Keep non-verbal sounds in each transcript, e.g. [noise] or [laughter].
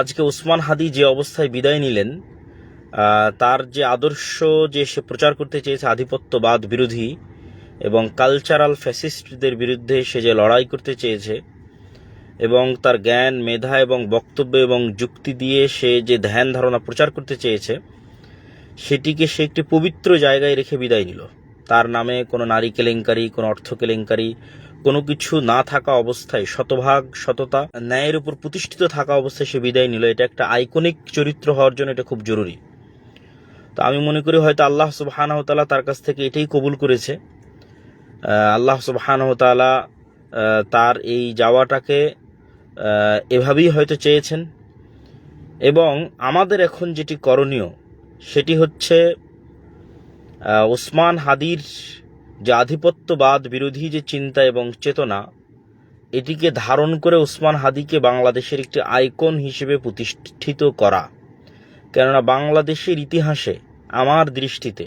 আজকে উসমান হাদি যে অবস্থায় বিদায় নিলেন তার যে আদর্শ যে সে প্রচার করতে চেয়েছে আধিপত্যবাদ বিরোধী এবং কালচারাল ফ্যাসিস্টদের বিরুদ্ধে সে যে লড়াই করতে চেয়েছে এবং তার জ্ঞান, মেধা এবং বক্তব্য এবং যুক্তি দিয়ে সে যে ধ্যান ধারণা প্রচার করতে চেয়েছে, সেটিকে সে একটি পবিত্র জায়গায় রেখে বিদায় নিল। তার নামে কোনো নারী কেলেঙ্কারি, কোনো অর্থ কেলেঙ্কারি কোনো কিছু না থাকা অবস্থায় শতভাগ সততা ন্যায়ের উপর প্রতিষ্ঠিত থাকা অবস্থায় সে বিদায় নিল। এটা একটা আইকনিক চরিত্র হওয়ার জন্য এটা খুব জরুরি। তো আমি মনে করি হয়তো আল্লাহ সুবহানাহু তাআলা তার কাছ থেকে এটাই কবুল করেছে। আল্লাহ সুবহানাহু তাআলা আহ, তার এই যাওয়াটাকে এভাবেই হয়তো চেয়েছেন। এবং আমাদের এখন যেটি করণীয় সেটি হচ্ছে ওসমান হাদির যে আধিপত্যবাদ বিরোধী যে চিন্তা এবং চেতনা, এটিকে ধারণ করে ওসমান হাদিকে বাংলাদেশের একটি আইকন হিসেবে প্রতিষ্ঠিত করা। কেননা বাংলাদেশের ইতিহাসে, আমার দৃষ্টিতে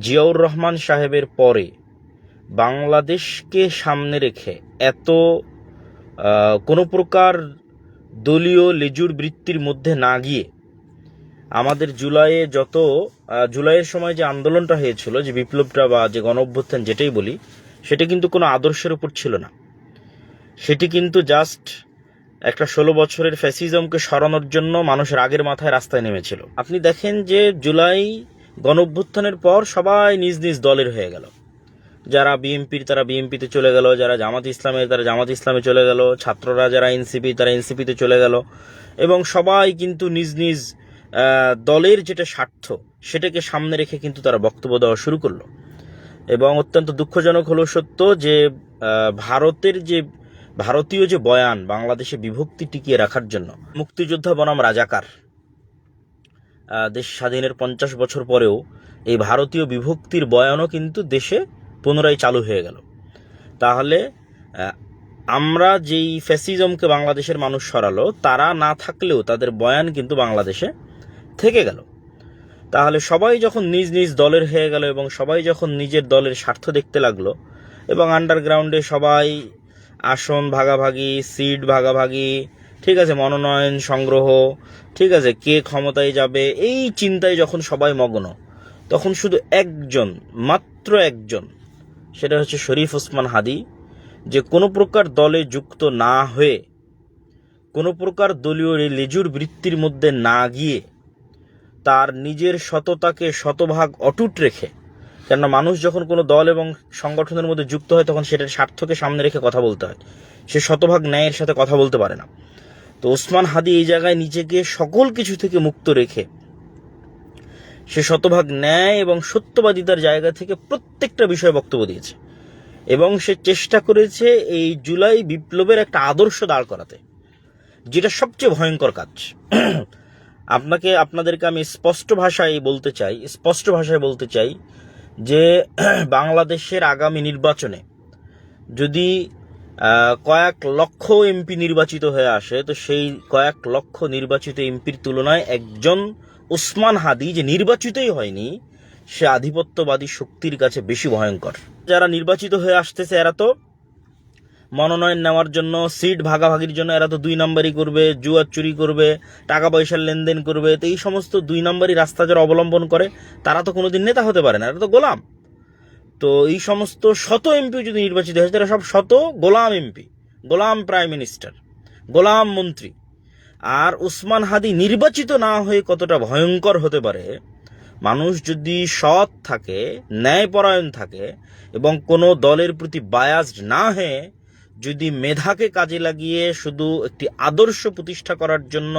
জিয়াউর রহমান সাহেবের পরে বাংলাদেশকে সামনে রেখে এত কোনো প্রকার দলীয় লেজুর বৃত্তির মধ্যে না গিয়ে আমাদের জুলাইয়ে যত জুলাইয়ের সময় যে আন্দোলনটা হয়েছিল, যে বিপ্লবটা বা যে গণ অভ্যুত্থান যেটাই বলি, সেটা কিন্তু কোনো আদর্শের উপর ছিল না। সেটি কিন্তু জাস্ট একটা ষোলো বছরের ফ্যাসিজমকে সরানোর জন্য মানুষের আগের মাথায় রাস্তায় নেমেছিল। আপনি দেখেন যে জুলাই গণ অভ্যুত্থানের পর সবাই নিজ নিজ দলের হয়ে গেল। যারা বিএনপির, তারা বিএনপিতে চলে গেল, যারা জামাত ইসলামের, তারা জামাত ইসলামে চলে গেল, ছাত্ররা, যারা এনসিপি, তারা এনসিপিতে চলে গেল। এবং সবাই কিন্তু নিজ নিজ দলের যেটা স্বার্থ, সেটাকে সামনে রেখে কিন্তু তারা বক্তব্য দেওয়া শুরু করল। এবং অত্যন্ত দুঃখজনক হলো সত্য যে ভারতের যে, ভারতীয় যে বয়ান বাংলাদেশে বিভক্তি টিকিয়ে রাখার জন্য, মুক্তিযোদ্ধা বনাম রাজাকার দেশ স্বাধীনের পঞ্চাশ বছর পরেও এই ভারতীয় বিভক্তির বয়ানও কিন্তু দেশে পুনরায় চালু হয়ে গেল। তাহলে আমরা যেই ফ্যাসিজমকে বাংলাদেশের মানুষ সরালো, তারা না থাকলেও তাদের বয়ান কিন্তু বাংলাদেশে থেকে গেল। তাহলে সবাই যখন নিজ নিজ দলের হয়ে গেল এবং সবাই যখন নিজের দলের স্বার্থ দেখতে লাগল এবং আন্ডারগ্রাউন্ডে সবাই আসন ভাগাভাগি সিট ভাগাভাগি, ঠিক আছে, মনোনয়ন সংগ্রহ, ঠিক আছে, কে ক্ষমতায় যাবে, এই চিন্তায় যখন সবাই মগ্ন, তখন শুধু একজন, মাত্র একজন, সেটা হচ্ছে শরীফ ওসমান হাদি, যে কোনো প্রকার দলে যুক্ত না হয়ে, কোনো প্রকার দলীয় লেজুর বৃত্তির মধ্যে না গিয়ে তার নিজের সততাকে শতভাগ অটুট রেখে, কেননা মানুষ যখন কোনো দল এবং সংগঠনের মধ্যে যুক্ত হয়, তখন সেটার স্বার্থকে সামনে রেখে কথা বলতে হয়। সে শতভাগ ন্যায়ের সাথে কথা বলতে পারে না। তো ওসমান হাদি এই জায়গায় নিজেকে সকল কিছু থেকে মুক্ত রেখে, সে শতভাগ ন্যায় এবং সত্যবাদিতার জায়গা থেকে প্রত্যেকটা বিষয়ে বক্তব্য দিয়েছে। এবং সে চেষ্টা করেছে এই জুলাই বিপ্লবের একটা আদর্শ দাঁড় করাতে, যেটা সবচেয়ে ভয়ঙ্কর কাজ। আপনাকে, আপনাদেরকে আমি স্পষ্ট ভাষায় বলতে চাই, স্পষ্ট ভাষায় বলতে চাই যে, [clears throat] বাংলাদেশের আগামী নির্বাচনে যদি কয়েক লক্ষ এমপি নির্বাচিত হয়ে আসে, তো সেই কয়েক লক্ষ নির্বাচিত এমপির তুলনায় একজন ওসমান হাদি যে নির্বাচিতই হয়নি, সে আধিপত্যবাদী শক্তির কাছে বেশি ভয়ঙ্কর। যারা নির্বাচিত হয়ে আসতেছে, এরা তো মনোনয়ন নেওয়ার জন্য, সিট ভাগাভাগির জন্য এরা তো দুই নাম্বারই করবে জুয়া চুরি করবে টাকা পয়সার লেনদেন করবে, তো এই সমস্ত দুই নাম্বারই রাস্তা যারা অবলম্বন করে, তারা তো কোনোদিন নেতা হতে পারে না, এরা তো গোলাম। তো এই সমস্ত শত এমপি যদি নির্বাচিত হয়েছে তারা সব শত গোলাম এমপি, গোলাম প্রাইম মিনিস্টার, গোলাম মন্ত্রী। আর উসমান হাদি নির্বাচিত না হয়ে কতটা ভয়ঙ্কর হতে পারে, মানুষ যদি সৎ থাকে, ন্যায়পরায়ণ থাকে, এবং কোনো দলের প্রতি বায়াসড না হয়ে যদি মেধাকে কাজে লাগিয়ে শুধু একটি আদর্শ প্রতিষ্ঠা করার জন্য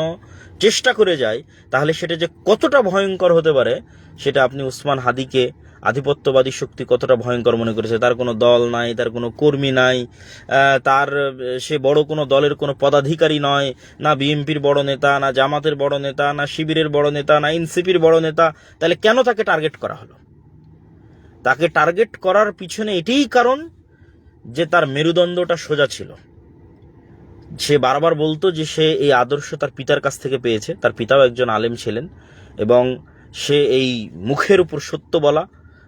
চেষ্টা করে যায়, তাহলে সেটা যে কতটা ভয়ঙ্কর হতে পারে, সেটা আপনি উসমান হাদিকে, আধিপত্যবাদী শক্তি কতটা ভয়ঙ্কর মনে করেছে? তার কোনো দল নাই, তার কোনো কর্মী নাই তার, সে বড় কোনো দলের কোনো পদাধিকারী নয়, না বিএনপির বড় নেতা, না জামাতের বড় নেতা, না শিবিরের বড় নেতা, না এনসিপির বড় নেতা, তাহলে কেন তাকে টার্গেট করা হলো? তাকে টার্গেট করার পিছনে এটাই কারণ যে তার মেরুদণ্ডটা সোজা ছিল। সে বারবার বলতো যে সে এই আদর্শ তার পিতার কাছ থেকে পেয়েছে, তার পিতাও একজন আলেম ছিলেন এবং সে এই মুখের উপর সত্য বলা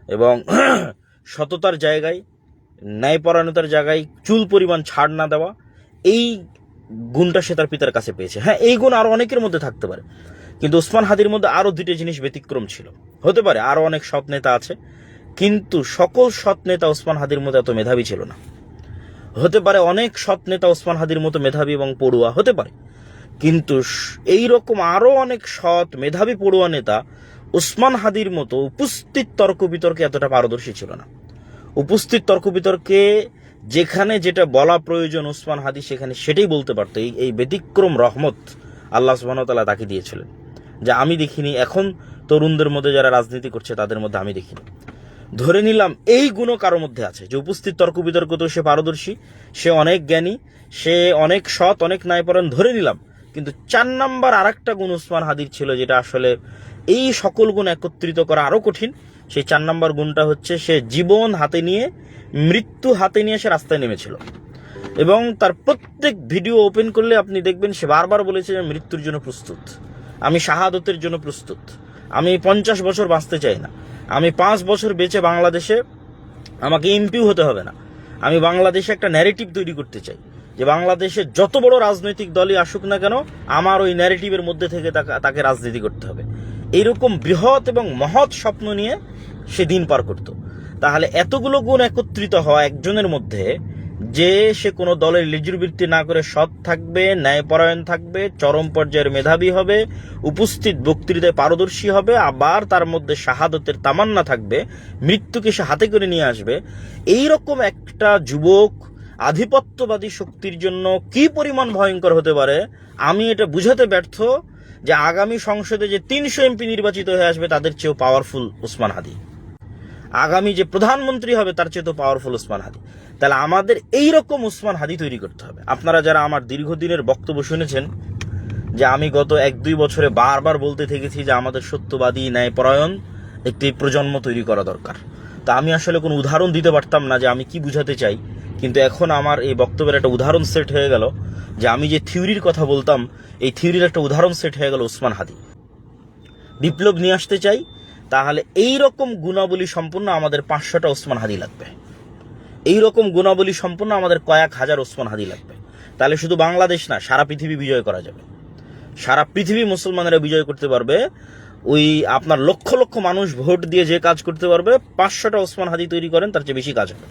এবং [clears throat] সততার জায়গায়, ন্যায়পরায়ণতার জায়গায় চুল পরিমাণ ছাড় না দেওয়া, এই গুণটা সে তার পিতার কাছে পেয়েছে। হ্যাঁ এই গুণ আরও অনেকের মধ্যে থাকতে পারে। কিন্তু ওসমান হাদির মধ্যে আরও দুটো জিনিস ব্যতিক্রম ছিল। হতে পারে, আরও অনেক সৎ নেতা আছে কিন্তু সকল সৎ নেতা ওসমান হাদির মতো এত মেধাবী ছিল না। হতে পারে অনেক সৎ নেতা ওসমান হাদির মতো মেধাবী এবং পড়ুয়া হতে পারে, কিন্তু এই রকম আরও অনেক সৎ, মেধাবী পড়ুয়া নেতা উসমান হাদির মতো উপস্থিত তর্ক বিতর্কে এতটা পারদর্শী ছিল না। উপস্থিত তর্ক বিতর্কে যেখানে যেটা বলা প্রয়োজন উসমান হাদি, সেখানে সেটাই বলতে পারতো। এই এই ব্যতিক্রম রহমত আল্লাহ তাআলা তাকে দিয়েছিলেন। যা আমি দেখিনি, এখন তরুণদের মধ্যে যারা রাজনীতি করছে, তাদের মধ্যে আমি দেখিনি। ধরে নিলাম এই গুণও কারও মধ্যে আছে। যে উপস্থিত তর্ক বিতর্ক তো সে পারদর্শী, সে অনেক জ্ঞানী, সে অনেক সৎ, অনেক ন্যায়পরায়ণ, ধরে নিলাম। কিন্তু চার নাম্বার আর একটা গুণ উসমান হাদির ছিল, যেটা আসলে এই সকল গুণ একত্রিত করা আরও কঠিন। সেই চার নাম্বার গুণটা হচ্ছে, সে জীবন হাতে নিয়ে, মৃত্যু হাতে নিয়ে সে রাস্তায় নেমেছিল। এবং তার প্রত্যেক ভিডিও ওপেন করলে আপনি দেখবেন, সে বারবার বলেছে যে মৃত্যুর জন্য প্রস্তুত। আমি শাহাদতের জন্য প্রস্তুত। আমি পঞ্চাশ বছর বাঁচতে চাই না। আমি পাঁচ বছর বেঁচে বাংলাদেশে, আমাকে এমপিও হতে হবে না। আমি বাংলাদেশে একটা ন্যারেটিভ তৈরি করতে চাই যে বাংলাদেশে যত বড় রাজনৈতিক দলই আসুক না কেন, আমার ওই ন্যারেটিভের মধ্যে থেকে তাকে- তাকে রাজনীতি করতে হবে। এইরকম বৃহৎ এবং মহৎ স্বপ্ন নিয়ে সে দিন পার করত। তাহলে এতগুলো গুণ একত্রিত হওয়া একজনের মধ্যে যে সে কোনো দলের লিজুরবৃত্তি না করে সৎ থাকবে, ন্যায়পরায়ণ থাকবে, চরম পর্যায়ের মেধাবী হবে, উপস্থিত বক্তৃতায় পারদর্শী হবে, আবার তার মধ্যে শাহাদতের তামান্না থাকবে, মৃত্যুকে সে হাতে করে নিয়ে আসবে। এই রকম একটা যুবক, আধিপত্যবাদী শক্তির জন্য কি পরিমাণ ভয়ঙ্কর হতে পারে? আমি এটা বুঝাতে ব্যর্থ যে আগামী সংসদে যে তিনশো এমপি নির্বাচিত হয়ে আসবে, তাদের চেয়েও পাওয়ারফুল উসমান হাদি। আগামী যে প্রধানমন্ত্রী হবে, তার চেয়ে তো পাওয়ারফুল উসমান হাদি। তাহলে আমাদের এই রকম উসমান হাদি তৈরি করতে হবে। আপনারা যারা আমার দীর্ঘদিনের বক্তব্য শুনেছেন, যে আমি গত এক দুই বছরে বারবার বলতে থেকেছি যে আমাদের সত্যবাদী, ন্যায়পরায়ণ একটি প্রজন্ম তৈরি করা দরকার। তা আমি আসলে কোনো উদাহরণ দিতে পারতাম না যে আমি কি বুঝাতে চাই, কিন্তু এখন আমার এই বক্তব্যের একটা উদাহরণ সেট হয়ে গেল, যে আমি যে থিওরির কথা বলতাম, এই থিওরির একটা উদাহরণ সেট হয়ে গেল উসমান হাদি। বিপ্লব নিয়ে আসতে চাই তাহলে এই রকম গুণাবলী সম্পূর্ণ আমাদের পাঁচশোটা ওসমান হাদি লাগবে। এই রকম গুণাবলী সম্পূর্ণ আমাদের কয়েক হাজার ওসমান হাদি লাগবে। তাহলে শুধু বাংলাদেশ না, সারা পৃথিবী বিজয় করা যাবে। সারা পৃথিবী মুসলমানেরা বিজয় করতে পারবে। ওই আপনার লক্ষ লক্ষ মানুষ ভোট দিয়ে যে কাজ করতে পারবে, পাঁচশোটা ওসমান হাদি তৈরি করেন, তার চেয়ে বেশি কাজ হবে।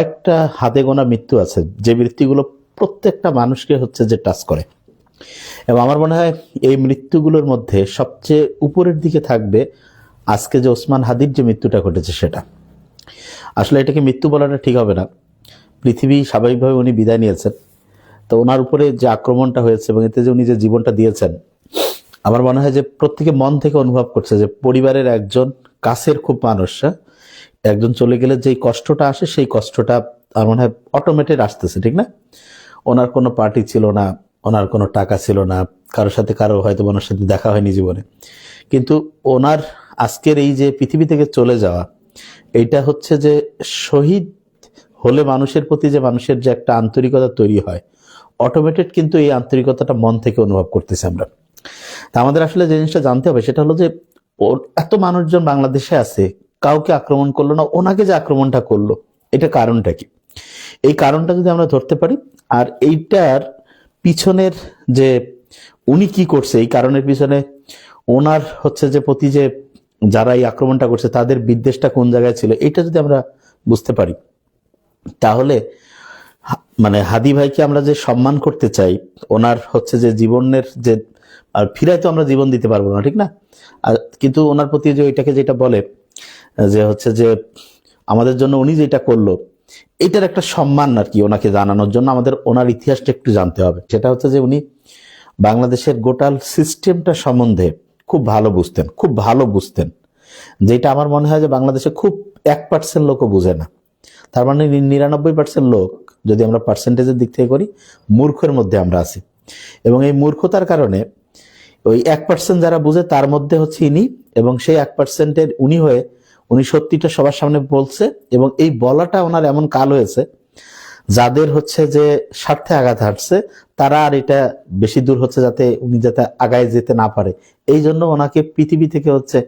একটা হাতে গোনা মৃত্যু আছে, যে মৃত্যুগুলো প্রত্যেকটা মানুষকে হচ্ছে যে টাচ করে। এবং আমার মনে হয় এই মৃত্যুগুলোর মধ্যে সবচেয়ে উপরের দিকে থাকবে আজকে যে ওসমান হাদির যে মৃত্যুটা ঘটেছে সেটা। আসলে এটাকে মৃত্যু বলাটা ঠিক হবে না। পৃথিবী স্বাভাবিকভাবে উনি বিদায় নিয়েছেন। তো ওনার উপরে যে আক্রমণটা হয়েছে এবং এতে যে উনি যে জীবনটা দিয়েছেন, আমার মনে হয় যে প্রত্যেকে মন থেকে অনুভব করছে যে পরিবারের একজন কাছের খুব মানুষ হ্যাঁ? একজন চলে গেলে যেই কষ্টটা আসে, সেই কষ্টটা আমার মনে হয় অটোমেটেড আসতেছে, ঠিক না? ওনার কোনো পার্টি ছিল না, ওনার কোনো টাকা ছিল না, কারোর সাথে কারও হয়তো ওনার সাথে দেখা হয়নি জীবনে। কিন্তু ওনার আজকের এই যে পৃথিবী থেকে চলে যাওয়া, এইটা হচ্ছে যে শহীদ হলে মানুষের প্রতি যে মানুষের যে একটা আন্তরিকতা তৈরি হয় অটোমেটেড কিন্তু এই আন্তরিকতাটা মন থেকে অনুভব করতেছি আমরা। তা আমাদের আসলে যে জিনিসটা জানতে হবে সেটা হলো যে, ওর এত মানুষজন বাংলাদেশে আছে, কাউকে আক্রমণ করল না, ওনাকে যে আক্রমণটা করল, এটা কারণটা কি? এই কারণটা যদি আমরা ধরতে পারি, আর এইটার পিছনের যে উনি কি করছে, এই কারণের পিছনে ওনার হচ্ছে যে প্রতি যে যারা এই আক্রমণটা করছে, তাদের বিদ্বেষটা কোন জায়গায় ছিল, এটা যদি আমরা বুঝতে পারি, তাহলে মানে হাদি ভাইকে আমরা যে সম্মান করতে চাই, ওনার হচ্ছে যে জীবনের যে, আর ফিরায় তো আমরা জীবন দিতে পারব না, ঠিক না? আর কিন্তু ওনার প্রতি যে ওইটাকে যেটা বলে, যে হচ্ছে যে আমাদের জন্য উনি যেটা করল, এটার একটা সম্মান আর কি ওনাকে জানানোর জন্য আমাদের ওনার ইতিহাসটা একটু জানতে হবে। সেটা হচ্ছে যে উনি বাংলাদেশের গোটাল সিস্টেমটা সম্বন্ধে খুব ভালো বুঝতেন, খুব ভালো বুঝতেন। যেটা আমার মনে হয় যে বাংলাদেশে খুব এক পার্সেন্ট লোকও বুঝে না। তার মানে নিরানব্বই পার্সেন্ট লোক, যদি আমরা পার্সেন্টেজের দিক থেকে করি, মূর্খের মধ্যে আমরা আছি। এবং এই মূর্খতার কারণে ওই এক পার্সেন্ট যারা বুঝে, তার মধ্যে হচ্ছে ইনি এবং সেই এক পার্সেন্টের উনি হয়ে উনি সত্যিটা সবার সামনে বলছে এবং এই বলাটা ওনার এমন কাল হয়েছে যাদের হচ্ছে যে স্বার্থে আঘাত হাঁটছে তারা আর এটা বেশি দূর হচ্ছে যাতে উনি যাতে আগায় যেতে না পারে। এই জন্য ওনাকে পৃথিবী থেকে হচ্ছে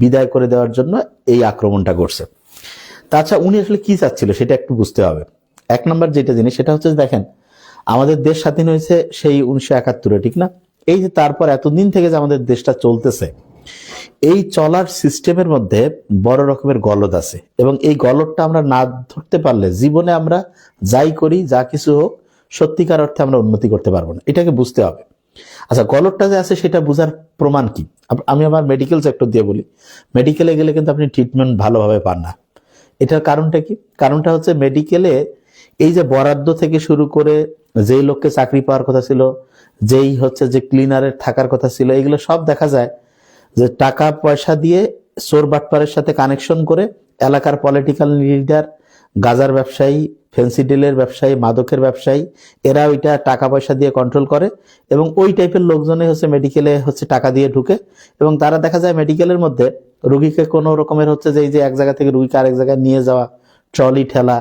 বিদায় করে দেওয়ার জন্য এই আক্রমণটা করছে। তাছাড়া উনি আসলে কি চাচ্ছিল সেটা একটু বুঝতে হবে। এক নম্বর যেটা জিনিস, সেটা হচ্ছে দেখেন, আমাদের দেশ স্বাধীন হয়েছে সেই উনিশশো একাত্তরে, ঠিক না? এই যে তারপর এতদিন থেকে যে আমাদের দেশটা চলতেছে এই চলার সিস্টেমের মধ্যে বড় রকমের গলদ আছে এবং এই গলদটা আমরা না ধরতে পারলে জীবনে আমরা যাই করি, যা কিছু হোক, সত্যিকার অর্থে আমরা উন্নতি করতে পারব না। এটাকে বুঝতে হবে। আচ্ছা গলদটা যে আছে সেটা বোঝার প্রমাণ কি? আমি আমার মেডিকেল সেক্টর দিয়ে বলি। মেডিকেলে গেলে কিন্তু আপনি ট্রিটমেন্ট ভালোভাবে পান না। এটার কারণটা কি? কারণটা হচ্ছে মেডিকেলে এই যে বরাদ্দ থেকে শুরু করে যেই লোককে চাকরি পাওয়ার কথা ছিল, যেই হচ্ছে যে ক্লিনারের থাকার কথা ছিল, এগুলো সব দেখা যায় যে টাকা পয়সা দিয়ে চোর বাটপারের সাথে কানেকশন করে এলাকার পলিটিক্যাল লিডার গাজার ব্যবসায়ী ফেন্সিডিলের ব্যবসায়ী, মাদকের ব্যবসায়ী, এরা ওইটা টাকা পয়সা দিয়ে কন্ট্রোল করে এবং ওই টাইপের লোকজনে হচ্ছে মেডিকেলে হচ্ছে টাকা দিয়ে ঢুকে এবং তারা দেখা যায় মেডিকেলের মধ্যে রুগীকে কোনো রকমের হচ্ছে যে এই যে এক জায়গা থেকে রুগীকে আরেক জায়গায় নিয়ে যাওয়া ট্রলি ঠেলা,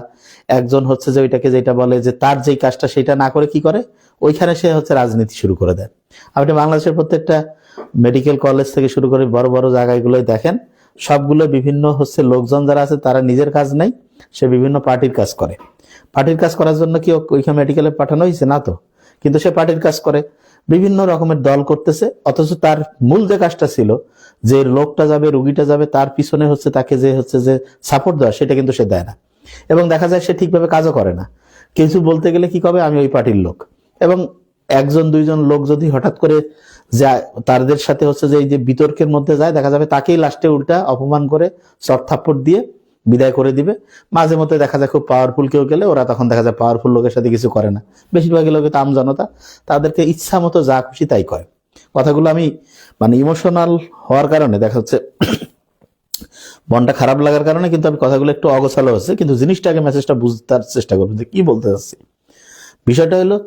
একজন হচ্ছে যে ওইটাকে যেটা বলে যে তার যেই কাজটা সেটা না করে কি করে? ওইখানে সে হচ্ছে রাজনীতি শুরু করে দেয়। আপনি বাংলাদেশের প্রত্যেকটা মেডিকেল কলেজ থেকে শুরু করে বড় বড় জায়গাগুলোই দেখেন, সবগুলো বিভিন্ন হচ্ছে লোকজন যারা আছে, তারা নিজের কাজ নেই, সে বিভিন্ন পার্টির কাজ করে। পার্টির কাজ করার জন্য কি ওইখানে মেডিকেলে পাঠানো হয়েছে? না তো। কিন্তু সে পার্টির কাজ করে। বিভিন্ন রকমের দল করতেছে, অথচ তার মূল যে কাজটা ছিল, যে লোকটা যাবে, রুগীটা যাবে, তার পিছনে হচ্ছে তাকে যে হচ্ছে যে সাপোর্ট দেওয়া, সেটা কিন্তু সে দেয় না। এবং দেখা যায় সে ঠিকভাবে কাজও করে না। কিছু বলতে গেলে কি কবে আমি ওই পার্টির লোক। এবং একজন, দুইজন লোক যদি হঠাৎ করে যায় তাদের সাথে হচ্ছে যে এই যে বিতর্কের মধ্যে যায়, দেখা যাবে তাকেই লাস্টে উল্টা অপমান করে চট দিয়ে বিদায় করে দিবে। মাঝে মধ্যে দেখা যায় খুব পাওয়ারফুল কেউ গেলে ওরা তখন দেখা যায় পাওয়ারফুল লোকের সাথে কিছু করে না। বেশিরভাগ লোকে তো আম জনতা, তাদেরকে ইচ্ছা মতো যা খুশি তাই করে। কথাগুলো আমি মানে ইমোশনাল হওয়ার কারণে, দেখা যাচ্ছে [coughs] মনটা খারাপ লাগার কারণে কিন্তু আমি কথাগুলো একটু অগোছালো হচ্ছে কিন্তু জিনিসটাকে মেসেজটা বুঝতে চেষ্টা করব যে কি বলতে চাচ্ছি। বিষয়টা হলো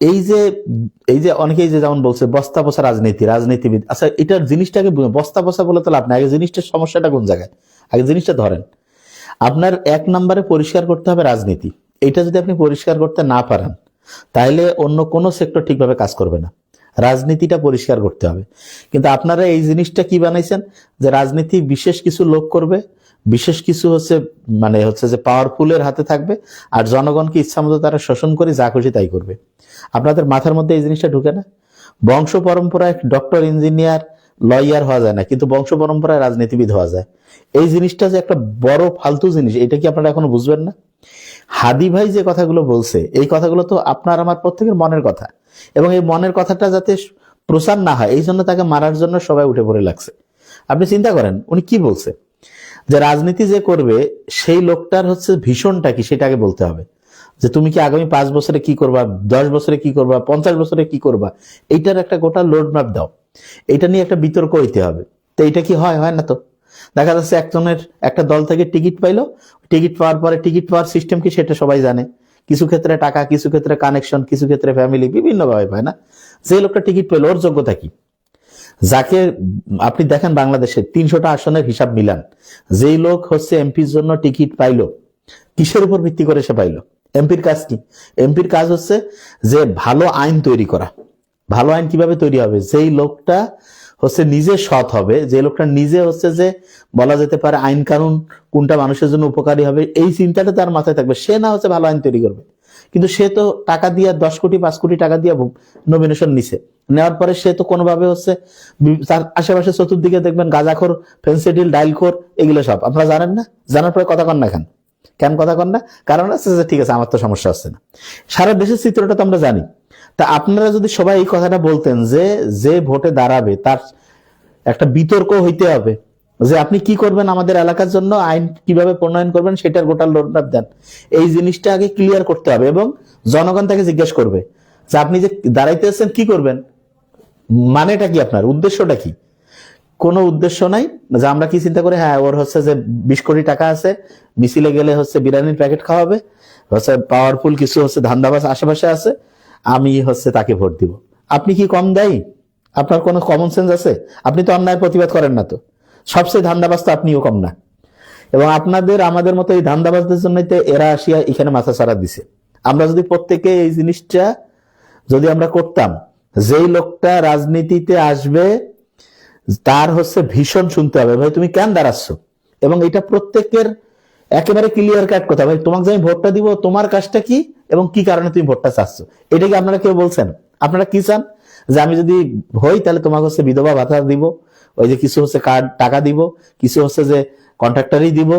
এই যে এই যে অনেকেই যে যেমন বলছে, বস্তা বসা রাজনীতি, রাজনীতিবিদ। আচ্ছা এটার জিনিসটাকে বস্তা বসা বলে তো লাভ নাই। আগে জিনিসটার সমস্যাটা কোন জায়গায়? আগে জিনিসটা ধরেন, আপনার এক নম্বরে পরিষ্কার করতে হবে রাজনীতি। এটা যদি আপনি পরিষ্কার করতে না পারেন তাহলে অন্য কোনো সেক্টর ঠিকভাবে কাজ করবে না। রাজনীতিটা পরিষ্কার করতে হবে। কিন্তু আপনারা এই জিনিসটা কি বানাইছেন? যে রাজনীতি বিশেষ কিছু লোক করবে বিশেষ কিছু হচ্ছে মানে হচ্ছে যে পাওয়ারফুলের হাতে থাকবে, আর জনগণকে ইচ্ছা মতো তারা শোষণ করে যা খুশি তাই করবে। আপনাদের মাথার মধ্যে এই জিনিসটা ঢুকে না? বংশ পরম্পরায় ডক্টর ইঞ্জিনিয়ার লয়ার হওয়া যায় না, কিন্তু বংশ পরম্পরায় রাজনীতিবিদ হওয়া যায়। এই জিনিসটা যে একটা বড় ফালতু জিনিস, এটা কি আপনারা এখনও বুঝবেন না? হাদি ভাই যে কথাগুলো বলছে, এই কথাগুলো তো আপনার আমার প্রত্যেকের মনের কথা। এবং এই মনের কথাটা যাতে প্রচার না হয়, এই জন্য তাকে মারার জন্য সবাই উঠে পড়ে লাগছে। আপনি চিন্তা করেন, উনি কি বলছে? যে রাজনীতি যে করবে, সেই লোকটার হচ্ছে ভীষণটা কি সেটাকে বলতে হবে। যে তুমি কি আগামী পাঁচ বছরে কি করবা, দশ বছরে কি করবা, পঞ্চাশ বছরে কি করবা, এইটার একটা গোটা রোড ম্যাপ দাও। এটা নিয়ে একটা বিতর্ক হইতে হবে। তো এটা কি হয় হয় না তো? দেখা যাচ্ছে একজনের একটা দল থেকে টিকিট পাইলো, টিকিট পাওয়ার পরে টিকিট পাওয়ার সিস্টেম কি সেটা সবাই জানে। কিছু ক্ষেত্রে টাকা, কিছু ক্ষেত্রে কানেকশন কিছু ক্ষেত্রে ফ্যামিলি বিভিন্ন ভাবে পায় না। যে লোকটা টিকিট পেল, ওর যোগ্যতা কি? যাকে আপনি দেখেন বাংলাদেশে তিনশোটা আসনের হিসাব মিলান। যেই লোক হচ্ছে এমপির জন্য টিকিট পাইলো, কিসের উপর ভিত্তি করে সে পাইলো? এমপির কাজ কি? এমপির কাজ হচ্ছে যে ভালো আইন তৈরি করা। ভালো আইন কীভাবে তৈরি হবে? যেই লোকটা হচ্ছে নিজে সৎ হবে, যে লোকটা নিজে হচ্ছে যে বলা যেতে পারে আইন কানুন, কোনটা মানুষের জন্য উপকারী হবে, এই চিন্তাটা তার মাথায় থাকবে। সে না হচ্ছে ভালো আইন তৈরি করবে। কিন্তু সে তো টাকা দিয়ে দশ কোটি, পাঁচ কোটি টাকা দিয়ে নমিনেশন নিছে। নেওয়ার পরে সে তো কোনোভাবে হচ্ছে তার আশেপাশে চতুর্দিকে দেখবেন গাঁজাখোর ফেন্সিডিল ডাইলখোর, এগুলো সব। আপনারা জানেন না? জানার পরে কথা কন না কেন? কেন কথা কন না? কারণ আছে যে ঠিক আছে, আমার তো সমস্যা হচ্ছে না। সারা দেশের চিত্রটা তো আমরা জানি। তা আপনারা যদি সবাই এই কথাটা বলতেন যে যে ভোটে দাঁড়াবে, তার একটা বিতর্ক হইতে হবে যে আপনি কি করবেন আমাদের এলাকার জন্য, আইন কীভাবে প্রণয়ন করবেন, সেটার গোটা রোডম্যাপ দেন। এই জিনিসটা আগে ক্লিয়ার করতে হবে এবং জনগণ তাকে জিজ্ঞেস করবে যে আপনি যে দাঁড়াইতে আছেন কি করবেন? মানেটা কি আপনার? উদ্দেশ্যটা কি? কোনো উদ্দেশ্য নাই? যে আমরা কি চিন্তা করি? হ্যাঁ ওর হচ্ছে যে বিশ কোটি টাকা আছে, মিছিলে গেলে হচ্ছে বিরিয়ানির প্যাকেট খাওয়াবে, হচ্ছে পাওয়ারফুল কিছু হচ্ছে ধান্দাবাস আশেপাশে আছে, আমি হচ্ছে তাকে ভোট দিব। আপনি কি কম দেয়? আপনার কোনো কমন সেন্স আছে? আপনি তো অন্যায় প্রতিবাদ করেন না তো। সবচেয়ে ধান্দাবাজ তো আপনিও কম না। এবং আপনাদের, আমাদের মতো এই ধান্দাবাজদের জন্যই তো এরা আসিয়া এখানে মাথা ছাড়া দিছে। আমরা যদি প্রত্যেকে এই জিনিসটা যদি আমরা করতাম যেই লোকটা রাজনীতিতে আসবে, তার হচ্ছে ভীষণ শুনতে হবে। ভাই, তুমি কেন দাঁড়াচ্ছ? এবং এটা প্রত্যেকের একেবারে ক্লিয়ার কাট কথা। ভাই, তোমাকে যে আমি ভোটটা দিব, তোমার কাজটা কি এবং কি কারণে তুমি ভোটটা চাচ্ছ? এটা কি আপনারা কেউ বলছেন? আপনারা কি চান? যে আমি যদি হই, তাহলে তোমাকে হচ্ছে বিধবা ভাতা দিব, ওই যে কিছু হচ্ছে কার্ড টাকা দিব, কিছু হচ্ছে যে কন্ট্রাক্টরই দিব,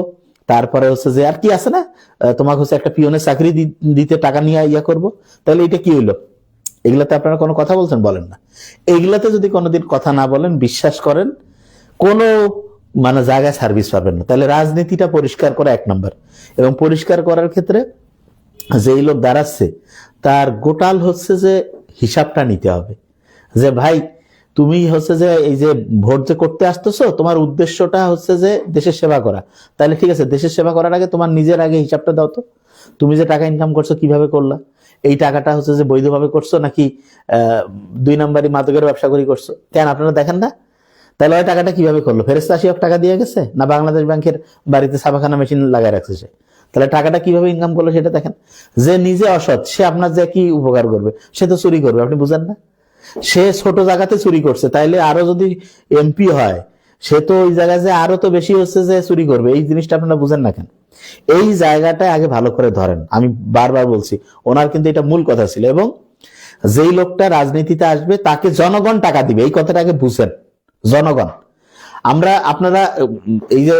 তারপরে হচ্ছে যে, আর কি আছে না? তোমাকে হচ্ছে একটা পিওনের চাকরি দিতে টাকা নিয়ে ইয়া করব। তাহলে এটা কি হইল? এগুলাতে আপনারা কোনো কথা বলছেন, বলেন না। এইগুলাতে যদি কোনোদিন কথা না বলেন, বিশ্বাস করেন, কোনো মানে জায়গায় সার্ভিস পাবেন না। তাহলে রাজনীতিটা পরিষ্কার করা এক নম্বর। এবং পরিষ্কার করার ক্ষেত্রে যেই লোক দাঁড়াচ্ছে, তার গোটাল হচ্ছে যে হিসাবটা নিতে হবে। যে, ভাই, তুমি হচ্ছে যে, এই যে ভোট যে করতে আসতেছো, তোমার উদ্দেশ্যটা হচ্ছে যে দেশের সেবা করা। তাহলে ঠিক আছে, দেশের সেবা করার আগে তোমার নিজের আগে হিসাবটা দাও তো। তুমি যে টাকা ইনকাম করছ, কীভাবে করলা? এই টাকাটা হচ্ছে যে বৈধভাবে করছ নাকি দুই নাম্বারই মাদকের ব্যবসা করি করছ? কেন, আপনারা দেখেন না? তাহলে ওই টাকাটা কীভাবে করল? ফেরেস্তা আশি টাকা দিয়ে গেছে? না বাংলাদেশ ব্যাংকের বাড়িতে ছাপাখানা মেশিন লাগাই রাখছে সে? তাহলে টাকাটা কীভাবে ইনকাম করল সেটা দেখেন। যে নিজে অসৎ, সে আপনার যে কি উপকার করবে? সে তো চুরি করবে, আপনি বুঝেন না? সে ছোট জায়গাতে চুরি করছে, তাইলে আরও যদি এমপি হয় সে তো ওই জায়গায় যে আরও তো বেশি হচ্ছে যে চুরি করবে, এই জিনিসটা আপনারা বুঝেন না কেন? এই জায়গাটা আগে ভালো করে ধরেন, আমি বারবার বলছি, ওনার কিন্তু এটা মূল কথা ছিল এবং যেই লোকটা রাজনীতিতে আসবে তাকে জনগণ টাকা দিবে, এই কথাটা আগে বুঝেন, জনগণ। আমরা, আপনারা, এই যে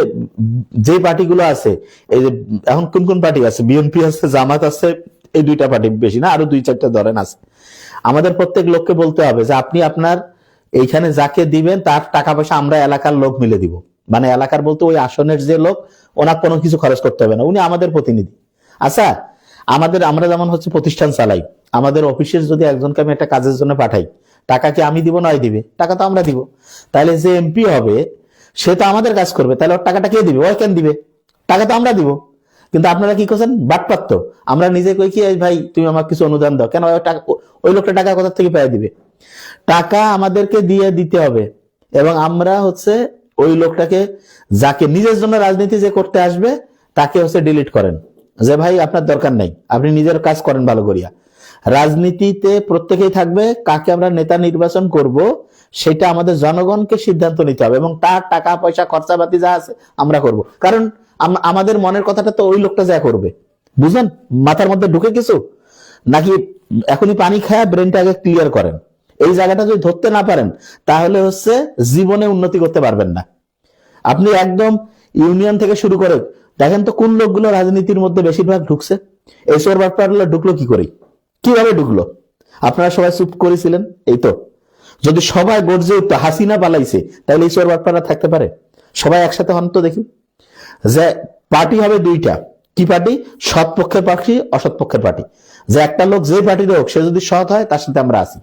যে পার্টিগুলো আছে, এই যে, এখন কোন কোন পার্টি আছে? বিএনপি আছে, জামাত আছে, এই দুইটা পার্টি বেশি না, আরও দুই চারটা ধরেন আছে। আমাদের প্রত্যেক লোককে বলতে হবে যে আপনি আপনার এইখানে যাকে দিবেন, তার টাকা পয়সা আমরা এলাকার লোক মিলে দিব। মানে এলাকার বলতে ওই আসনের যে লোক, ওনার কোনো কিছু খরচ করতে হবে না। উনি আমাদের প্রতিনিধি। আচ্ছা আমাদের, আমরা যেমন হচ্ছে প্রতিষ্ঠান চালাই, আমাদের অফিসের যদি একজনকে আমি একটা কাজের জন্য পাঠাই, টাকা কি আমি দিব নয় দিবে? টাকা তো আমরা দিব। তাহলে যে এমপি হবে, সে তো আমাদের কাজ করবে। তাহলে ওর টাকাটা কে দিবে? ওই কেন দিবে? টাকা তো আমরা দিব। কিন্তু আপনারা কি করছেন? বাটপাত্র আমরা নিজে কই কি ভাই, তুমি আমার কিছু অনুদান দাও। কেন ওই লোকটা টাকা কোথা থেকে পেয়ে দিবে? টাকা আমাদেরকে দিয়ে দিতে হবে। এবং আমরা হচ্ছে ওই লোকটাকে, যাকে নিজের জন্য রাজনীতি যে করতে আসবে, তাকে হচ্ছে ডিলিট করেন। যে ভাই, আপনার দরকার নাই। আপনি নিজের কাজ করেন ভালো করিয়া। রাজনীতিতে প্রত্যেকেই থাকবে, কাকে আমরা নেতা নির্বাচন করব, সেটা আমাদের জনগণকে সিদ্ধান্ত নিতে হবে এবং তার টাকা, পয়সা, খরচাপাতি যা আছে আমরা করব। কারণ আমাদের মনের কথাটা তো ওই লোকটা যা করবে। বুঝলেন? মাথার মধ্যে ঢুকে কিছু? নাকি এখনই পানি খায়া ব্রেনটা আগে ক্লিয়ার করেন? এই জায়গাটা যদি ধরতে না পারেন, তাহলে হচ্ছে জীবনে উন্নতি করতে পারবেন না। আপনি একদম ইউনিয়ন থেকে শুরু করে, দেখেন তো কোন লোকগুলো রাজনীতির মধ্যে বেশিরভাগ ঢুকছে? এই সর বাটপারগুলো ঢুকলো কি করে? কীভাবে ঢুকলো? আপনারা সবাই চুপ করেছিলেন? এই তো। যদি সবাই গর্জে উঠতো, হাসিনা পালাইছে, তাহলে সর বাটপাররা থাকতে পারে? সবাই একসাথে হন তো দেখি। যে পার্টি হবে দুইটা। কি পার্টি? সৎ পক্ষের পার্টি, অসৎ পক্ষের পার্টি। যে একটা লোক যে পার্টির হোক, সে যদি সৎ হয়, তার সাথে আমরা আছি।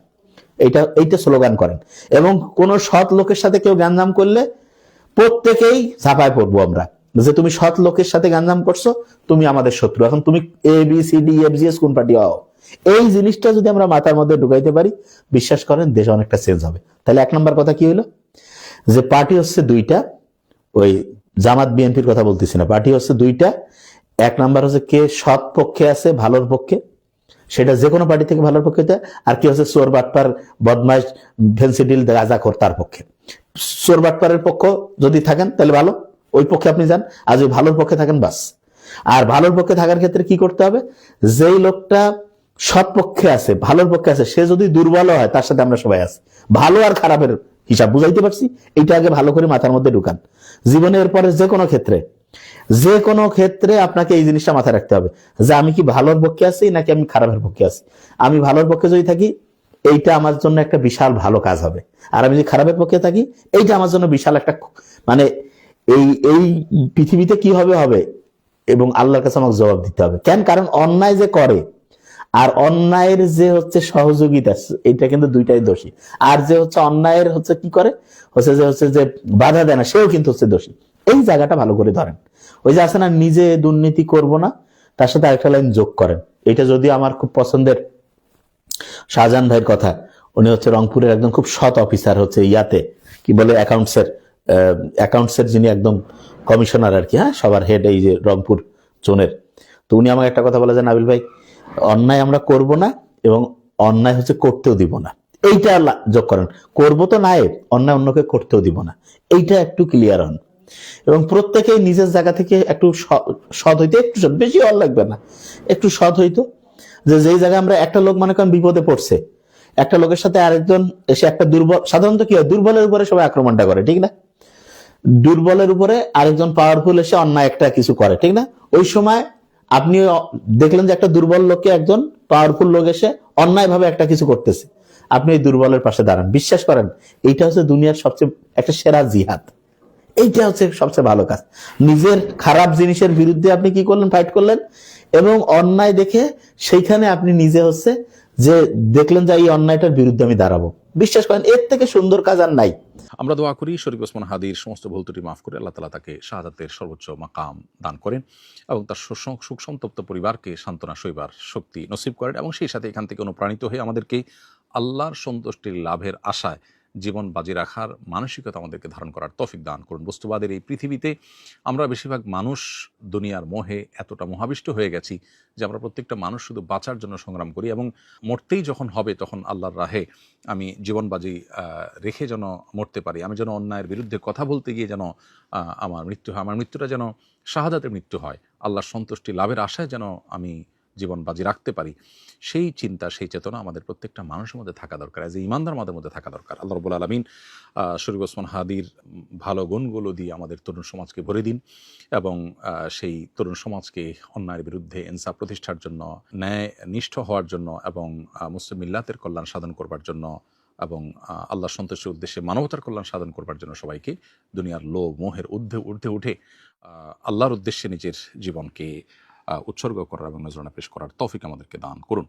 এইটা এইটা স্লোগান করেন। এবং কোন সৎ লোকের সাথে কেউ গ্যাঞ্জাম করলে প্রত্যেকেই ঝাঁপায় পড়ব আমরা। যে তুমি সৎ লোকের সাথে গ্যাঞ্জাম করছ, তুমি আমাদের শত্রু। এখন তুমি A B C D F G S কোন পার্টি হও? এই জিনিসটা যদি আমরা মাথার মধ্যে ঢুকাইতে পারি, বিশ্বাস করেন, দেশ অনেকটা চেঞ্জ হবে। তাহলে এক নম্বর কথা কি হলো যে পার্টি হচ্ছে দুইটা, ওই জামাত বিএনপির কথা বলতেছি না। পার্টি হচ্ছে দুইটা, এক নাম্বার হচ্ছে কে সৎ পক্ষে আছে, ভালোর পক্ষে। সেটা যে কোনো পার্টি থেকে ভালোর পক্ষে আর কি হচ্ছে চোর বাটপার, বদমাইশ ভেন্সিডিল রাজা কর তার পক্ষে। চোর বাটপারের পক্ষ যদি থাকেন, তাহলে ভালো। ওই পক্ষে আপনি যান। আর যদি ভালোর পক্ষে থাকেন, বাস। আর ভালোর পক্ষে থাকার ক্ষেত্রে কি করতে হবে? যেই লোকটা সৎ পক্ষে আছে, ভালোর পক্ষে আছে, সে যদি দুর্বল হয়, তার সাথে আমরা সবাই আছি। ভালো আর খারাপের হিসাব বুঝাইতে পারছি? এটা আগে ভালো করে মাথার মধ্যে ঢুকান। জীবনের পরে যে কোনো ক্ষেত্রে যে কোনো ক্ষেত্রে আপনাকে এই জিনিসটা মাথায় রাখতে হবে যে আমি কি ভালোর পক্ষে আছি নাকি আমি খারাপের পক্ষে আছি। আমি ভালোর পক্ষে যদি থাকি, এইটা আমার জন্য একটা বিশাল ভালো কাজ হবে। আর আমি যদি খারাপের পক্ষে থাকি, এইটা আমার জন্য বিশাল একটা মানে এই এই পৃথিবীতে কি হবে হবে? এবং আল্লাহর কাছে আমাকে জবাব দিতে হবে। কেন? কারণ অন্যায় যে করে, আর অন্যায়ের যে হচ্ছে সহযোগিতা, এটা কিন্তু দুইটাই দোষী। আর যে হচ্ছে অন্যায়ের হচ্ছে কি করে? হচ্ছে যে হচ্ছে যে বাধা দেয় না, সেও কিন্তু হচ্ছে দোষী। এই জায়গাটা ভালো করে ধরেন। ওই যে আছে না, নিজে দুর্নীতি করব না, তার সাথে আরেকটা লাইন যোগ করেন। এটা যদি আমার খুব পছন্দের শাহজাহান ভাইয়ের কথা, উনি হচ্ছে রংপুরের একদম খুব সৎ অফিসার হচ্ছে ইয়াতে, কি বলে অ্যাকাউন্টসের অ্যাকাউন্টসের যিনি একদম কমিশনার আর কি হ্যাঁ সবার হেড এই যে রংপুর জোনের। তো উনি আমাকে একটা কথা বলে যে, নাবিল ভাই, অন্যায় আমরা করব না এবং অন্যায় হচ্ছে করতেও দিব না। এইটা যোগ করেন। করব তো নাই অন্যায় অন্যকে করতেও দিব না। এইটা একটু ক্লিয়ার হন। এবং প্রত্যেকেই নিজের জায়গা থেকে একটু সৎ হইতে একটু বেশি হওয়ার লাগবে না। একটু সৎ হইতো। যে যেই জায়গায় আমরা একটা লোক মনে করেন বিপদে পড়ছে, একটা লোকের সাথে আরেকজন এসে একটা দুর্বল সাধারণত কি হয়? দুর্বলের উপরে সবাই আক্রমণটা করে, ঠিক না? দুর্বলের উপরে আরেকজন পাওয়ারফুল এসে অন্যায় একটা কিছু করে, ঠিক না? ওই সময় আপনি দেখলেন যে একটা দুর্বল লোককে একজন পাওয়ারফুল লোক এসে অন্যায় ভাবে একটা কিছু করতেছে। আপনি এই দুর্বলের পাশে দাঁড়ান। বিশ্বাস করেন, এইটা হচ্ছে দুনিয়ার সবচেয়ে একটা সেরা জিহাদ। এইটা হচ্ছে সবচেয়ে ভালো কাজ। নিজের খারাপ জিনিসের বিরুদ্ধে আপনি কি করলেন? ফাইট করলেন? এবং অন্যায় দেখে সেইখানে আপনি নিজে হচ্ছে যে দেখলেন যে এই অন্যায়টার বিরুদ্ধে আমি দাঁড়াবো। বিশ্বাস করেন, এর থেকে সুন্দর কাজ আর নাই। আমরা দোয়া করি শরীফ ওসমান হাদির সমস্ত ভুল ত্রুটি মাফ করে আল্লাহ তালা তাকে শাহাদাতের সর্বোচ্চ মাকাম দান করেন এবং তার সুখ সন্তপ্ত পরিবারকে সান্ত্বনা সইবার শক্তি নসিব করেন এবং সেই সাথে এখান থেকে অনুপ্রাণিত হয়ে আমাদেরকে আল্লাহর সন্তুষ্টির লাভের আশায় জীবন বাজি রাখার মানসিকতা আমাদেরকে ধারণ করার তফিক দান করুন। বস্তুবাদের এই পৃথিবীতে আমরা বেশিরভাগ মানুষ দুনিয়ার মোহে এতটা মহাবিষ্ট হয়ে গেছি যে আমরা প্রত্যেকটা মানুষ শুধু বাঁচার জন্য সংগ্রাম করি এবং মরতেই যখন হবে তখন আল্লাহর রাহে আমি জীবনবাজি রেখে যেন মরতে পারি। আমি যেন অন্যায়ের বিরুদ্ধে কথা বলতে গিয়ে যেন আমার মৃত্যু হয়, আমার মৃত্যুটা যেন শাহাদাতের মৃত্যু হয়। আল্লাহর সন্তুষ্টি লাভের আশায় যেন আমি জীবন বাজি রাখতে পারি সেই চিন্তা সেই চেতনা আমাদের প্রত্যেকটা মানুষের মধ্যে থাকা দরকার। এজ ইমানদার আমাদের মধ্যে থাকা দরকার। আল্লাহ রবুল আলমিন শরীফ ওসমান হাদির ভালো গুণগুলো দিয়ে আমাদের তরুণ সমাজকে ভরে দিন এবং সেই তরুণ সমাজকে অন্যায়ের বিরুদ্ধে এনসাফ প্রতিষ্ঠার জন্য ন্যায় নিষ্ঠ হওয়ার জন্য এবং মুসলিম মিল্লাতের কল্যাণ সাধন করবার জন্য এবং আহ, আল্লাহর সন্তোষের উদ্দেশ্যে মানবতার কল্যাণ সাধন করবার জন্য সবাইকে দুনিয়ার লোভ মোহের ঊর্ধ্বে ঊর্ধ্বে উঠে আল্লাহর উদ্দেশ্যে নিজের জীবনকে উৎসর্গ করার এবং নজরানা পেশ করার তৌফিক আমাদেরকে দান করুন।